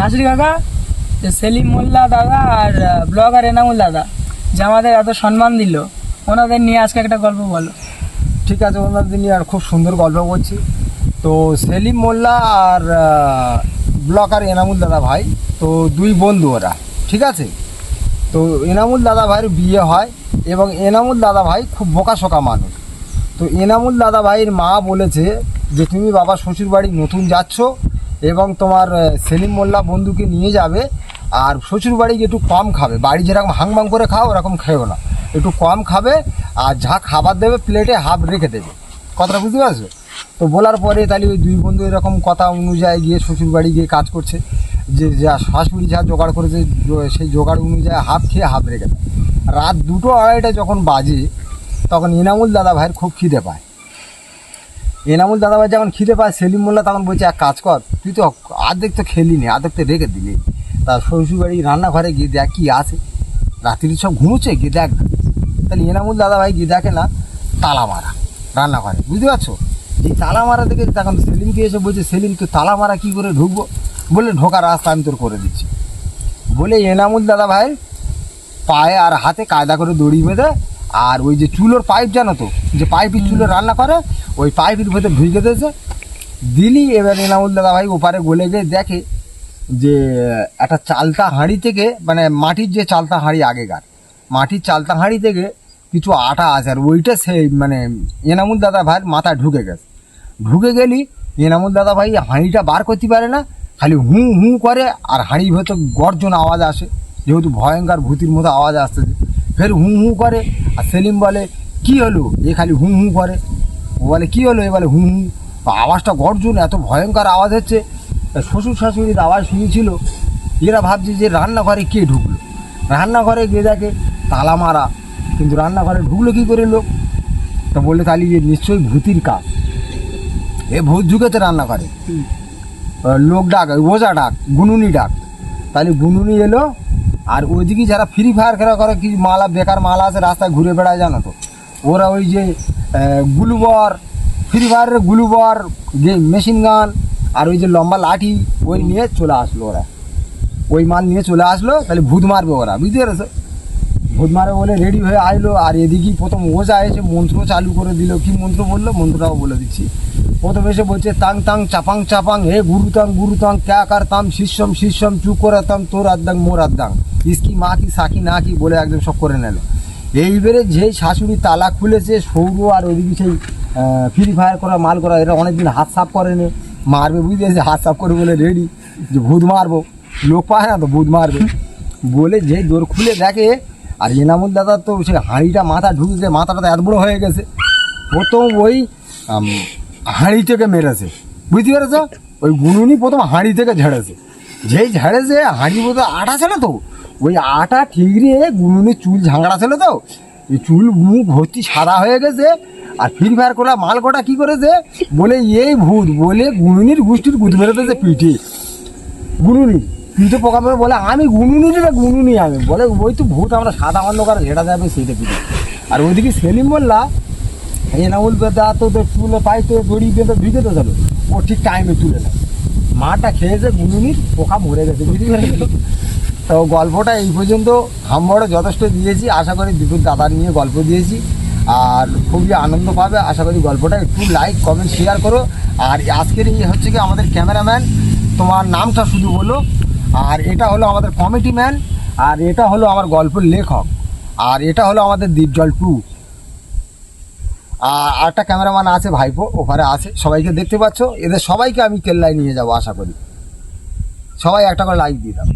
নাসির কাকা সেলিম মোল্লা দাদা আর ব্লগার এনামুল দাদা, যে আমাদের এত সম্মান দিল। ওনাদের নিয়ে আজকে একটা গল্প বলো। ঠিক আছে, ওনাদের নিয়ে আর খুব সুন্দর গল্প করছি। তো সেলিম মোল্লা আর ব্লকার এনামুল দাদা ভাই, তো দুই বন্ধু ওরা, ঠিক আছে? তো এনামুল দাদা ভাইয়ের বিয়ে হয় এবং এনামুল দাদা ভাই খুব বোকাশোকা মানুষ। তো এনামুল দাদা ভাইয়ের মা বলেছে যে, তুমি বাবা শ্বশুর বাড়ি নতুন যাচ্ছ এবং তোমার সেলিম মোল্লা বন্ধুকে নিয়ে যাবে আর শ্বশুর বাড়ি একটু কম খাবে। বাড়ি যেরকম হাংবাং করে খাও, ওরকম খেও না। একটু কম খাবে আর যা খাবার দেবে প্লেটে হাফ রেখে দেবে। কথাটা বুঝতে পারছ? তো বলার পরে তাহলে ওই দুই বন্ধু এরকম কথা অনুযায়ী গিয়ে শ্বশুর বাড়ি গিয়ে কাজ করছে। যে, যা শাশুড়ি যা জোগাড় করেছে সেই জোগাড় অনুযায়ী হাফ খেয়ে হাফ রেখে দেয়। রাত দুটো আড়াইটা যখন বাজে, তখন ইনামুল দাদা ভাইয়ের খুব খিদে পায়। এনামুল দাদা ভাই যখন খিদে পায়, সেলিম মোল্লা তখন বলছে, এক কাজ কর, তুই তো আর্ধেক তো খেলিনি আর্ধেক তো রেখে দিলি। তা শ্বশুর বাড়ি রান্নাঘরে গিয়ে দেখ কি আছে। রাত্রি সব ঘুমোচ্ছে, গিয়ে দেখ। তাহলে এনামুল দাদা ভাই গিয়ে দেখে না, তালা মারা রান্নাঘরে, বুঝতে পারছ? এই তালা মারা দেখে তখন সেলিমকে এসে বলছে সেলিম তুই তালা মারা কী করে ঢুকবো? বলে ঢোকার রাস্তা আমি তোর করে দিচ্ছি। বলে এনামুল দাদা ভাই পায়ে আর হাতে কায়দা করে দড়ি বেঁধে আর ওই যে চুলোর পাইপ জানো তো? যে পাইপের চুলো রান্না করে, ওই পাইপের ভেতরে ঢুকে দিয়েছে দিলি এবার এনামুল দাদা ভাই ওপারে গলে গিয়ে দেখে যে, একটা চালতা হাঁড়ি থেকে মানে মাটির যে চালতা হাঁড়ি আগেকার, মাটির চালতা হাঁড়ি থেকে কিছু আটা আছে আর ওইটা সেই মানে এনামুল দাদা ভাইয়ের মাথায় ঢুকে গেছে। ঢুকে গেলি, এনামুল দাদা ভাই হাঁড়িটা বার করতে পারে না, খালি হু হু করে আর হাঁড়ির ভেতর গর্জন আওয়াজ আসে, যেহেতু ভয়ঙ্কর ভূতির মতো আওয়াজ আসতেছে। ফের হু হু করে। আর সেলিম বলে কি হলো? এ খালি হু হু করে। ও বলে কি হলো? এ বলে হু হু। আওয়াজটা গর্জন এত ভয়ঙ্কর আওয়াজ হচ্ছে। শ্বশুর শাশুড়ির আওয়াজ শুনেছিল। এরা ভাবছে যে রান্নাঘরে কে ঢুকলো? রান্নাঘরে গিয়ে দেখে তালা মারা। কিন্তু রান্নাঘরে ঢুকলো কী করে লোক? তা বললে তাহলে যে নিশ্চয়ই ভূতির কাজ। এ ভূত ঢুকেছে রান্নাঘরে। লোক ডাক ওঝা ডাক গুনুনি ডাক। তাহলে গুনুনি এলো আর ওইদিকে যারা ফ্রি ফায়ার খেলা করে কি মালা, বেকার মালা আছে, রাস্তায় ঘুরে বেড়ায়, জানো তো? ওরা ওই যে গুলুবর ফ্রি ফায়ারের গুলুবর মেশিন গান আর ওই যে লম্বা লাঠি, ওই নিয়ে চলে আসলো ওরা। ওই মাল নিয়ে চলে আসলো, তাহলে ভূত মারবে ওরা, বুঝতে পেরেছ? ভূত মারে বলে রেডি হয়ে আসলো। আর এদিকেই প্রথম ওজা এসে মন্ত্র চালু করে দিল। কি মন্ত্র বলল? মন্ত্রটাও বলে দিচ্ছি। প্রথম এসে বলছে, তাং তাং, চাপাং চাপাং, হে গুরুতাং গুরুতাং ক্যা কারতাম শিষ্যম শিষ্যম, চুপ করাতাম তোর আদাং মোর আদাং ইসকি, মা কি সাকি না কি বলে একদম সব করে নিল। এইবারে যেই শাশুড়ি তালা খুলেছে সৌর আর ওইদিকে সেই ফ্রি ফায়ার করা, মাল করা, এরা অনেকদিন হাত সাফ করেনি। মারবে বুঝতে হাত সাফ করে বলে রেডি যে ভূত মারবো। লোক পায় না তো, ভূত মারবে। বলে যেই দোর খুলে দেখে আর এনামুল দাদা তো সে হাঁড়িটা মাথা ঢুকেছে, মাথাটা তো এত বড় হয়ে গেছে। প্রথম ওই হাঁড়ি থেকে মেরেছে। বুঝতে পেরেছ? ওই গুনুনি প্রথম হাঁড়ি থেকে ঝেড়েছে। যেই ঝেড়েছে, হাঁড়ি মতো আটা ছিল তো? ওই আটা ঠিকরে গুনুনি চুল ঝাঁকড়া ছিল তো? এই চুল মুখ ভর্তি সাদা হয়ে গেছে, আর ফ্রি ফায়ার করা মাল কটা কী করেছে? বলে, এই ভূত। বলে, গুনুনির গোষ্ঠীর গুদ মেরেতেছে পিঠে। গুনুনি পিঠে পোকা মেরে বলে, আমি গুনুনি রে গুনুনি আমি। বলে, ওই তো ভূত, আমরা সাদা অন্ধকার ঝেড়া যাবে সেইটা পিঠে আর ওইদিকে সেলিম বললা এনাউল বেদা তো তো চুলে পাই তো দড়ি বেঁধে ভিজে তো চলো। ও ঠিক টাইমে তুলে নেয়। মাটা খেয়েছে গুনুনির পোকা মরে গেছে পেরেছ তো গল্পটা এই পর্যন্ত হামবড়ে যথেষ্ট দিয়েছি। আশা করি দুটো দাদার নিয়ে গল্প দিয়েছি। আর খুবই আনন্দ পাবে। আশা করি গল্পটা একটু লাইক কমেন্ট শেয়ার করো। আর আজকের এই হচ্ছে কি আমাদের ক্যামেরাম্যান তোমার নামটা শুধু বলো। আর এটা হলো আমাদের কমিটি ম্যান আর এটা হলো আমার গল্পের লেখক, আর এটা হলো আমাদের দ্বীপজল টু। আর একটা ক্যামেরাম্যান আছে, ভাইপো, ওপারে আছে, সবাইকে দেখতে পাচ্ছ। এদের সবাইকে আমি কেল্লায় নিয়ে যাব, আশা করি। সবাই একটা করে লাইক দিয়ে দাও।